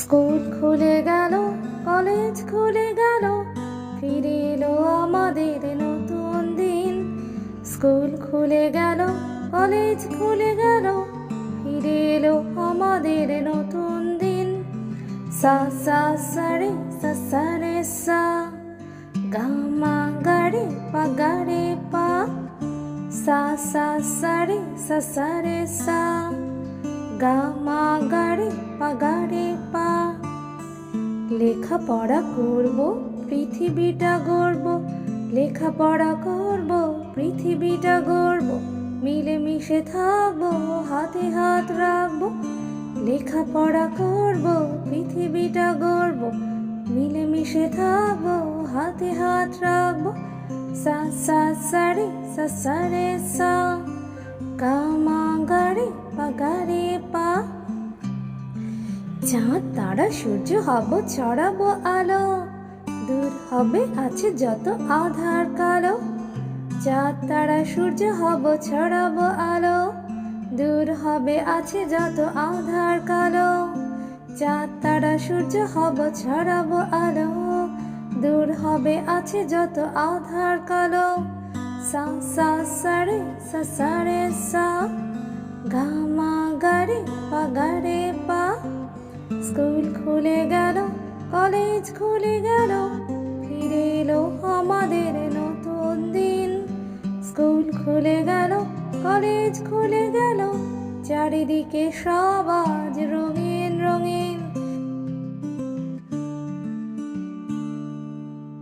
School খুলে গেল, college খুলে গেল, ফিরে এলো আমাদের নতুন দিন। স্কুল খুলে গেল, কলেজ খুলে গেল, ফিরে এলো আমাদের নতুন দিন। সা সা সারে সা সারে সা, গা, মা গাড়ে পা গাড়ে পা, সা সা সারে সা সারে সা, গা, মা গাড়ে পা গাড়ে লেখাপড়া করব, পৃথিবীটা গড়ব, লেখাপড়া করব, পৃথিবীটা গড়ব, মিলেমিশে থাকব, হাতে হাত রাখব, লেখাপড়া করব, পৃথিবীটা গড়ব, মিলেমিশে থাকব, হাতে হাত রাখব, সা সা সারে সা সারে সা, কামা গাড়ে পা গাড়ে পা। চাঁদ তারা সূর্য হব ছড়াবো আলো, দূর হবে আছে যত আধার কালো। চাঁদ তারা সূর্য হব ছড়াবো আলো, দূর হবে আছে যত আধার কালো। চাঁদ তারা সূর্য হব ছড়াবো আলো, দূর হবে আছে যত আধার কালো। সা সা সারে সা সারে সা, গা, মা গারে পা গারে পা স্কুল খুলে গেল, কলেজ খুলে গেল, ফিরে এলো আমাদের নতুন দিন। স্কুল খুলে গেল, কলেজ খুলে গেল, চারিদিকে সব আজ রঙিন রঙিন।